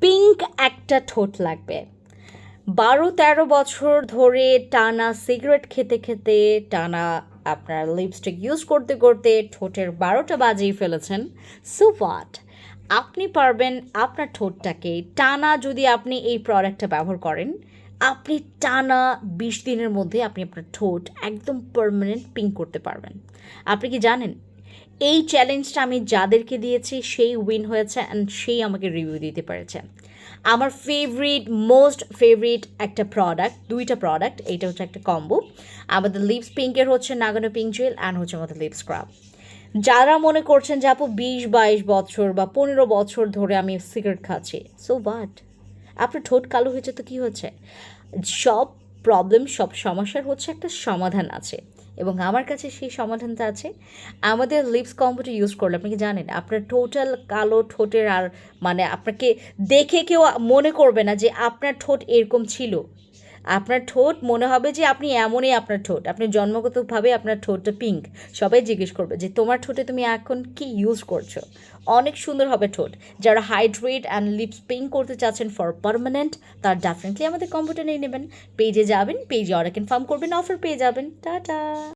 Pink একটা ঠোঁট লাগবে। বারো তেরো বছর ধরে টানা সিগারেট খেতে খেতে, টানা আপনার লিপস্টিক ইউজ করতে করতে ঠোঁটের বারোটা বাজিয়ে ফেলেছেন। সো আপনি পারবেন আপনার ঠোঁটটাকে টানা যদি আপনি এই প্রোডাক্টটা ব্যবহার করেন, আপনি টানা বিশ দিনের মধ্যে আপনি আপনার ঠোঁট একদম পারমানেন্ট পিঙ্ক করতে পারবেন। আপনি কি জানেন? এই চ্যালেঞ্জটা আমি যাদেরকে দিয়েছি, সেই উইন হয়েছে অ্যান্ড সেই আমাকে রিভিউ দিতে পেরেছে। আমার ফেভারিট মোস্ট ফেভারিট একটা প্রোডাক্ট দুইটা প্রোডাক্ট এইটা হচ্ছে একটা কম্বো আমাদের লিপস পিঙ্কের হচ্ছে নাগানো পিঙ্ক জেল অ্যান্ড হচ্ছে আমাদের লিপ স্ক্রাব যারা মনে করছেন যে আপু বিশ, বাইশ বছর বা পনেরো বছর ধরে আমি সিগারেট খাচ্ছি সো বাট আপনার ঠোঁট কালো হয়েছে তো কী হচ্ছে? সব প্রবলেম সব সমস্যার হচ্ছে একটা সমাধান আছে। এবং আমার কাছে সেই সমাধানটা আছে। আমাদের লিপস কম্বোটা ইউজ করলে, আপনি কি জানেন? আপনার টোটাল কালো ঠোঁটের আর মানে আপনাকে দেখে কেউ মনে করবে না যে আপনার ঠোঁট এরকম ছিল। আপনার ঠোঁট মনে হবে যে আপনি এমনই আপনার ঠোঁট। আপনি জন্মগতভাবে আপনার ঠোঁটটা পিঙ্ক সবাই জিজ্ঞেস করবে যে, তোমার ঠোঁটে তুমি এখন কি ইউজ করছ? অনেক সুন্দর হবে ঠোঁট। যারা হাইড্রেট অ্যান্ড লিপস পিঙ্ক করতে চাচ্ছেন ফর পারমানেন্ট তার ডেফিনেটলি আমাদের কম্পিউটার নিয়ে নেবেন। পেজে যাবেন পেজে অর্ডার কনফার্ম করবেন অফার পেয়ে যাবেন। টাটা!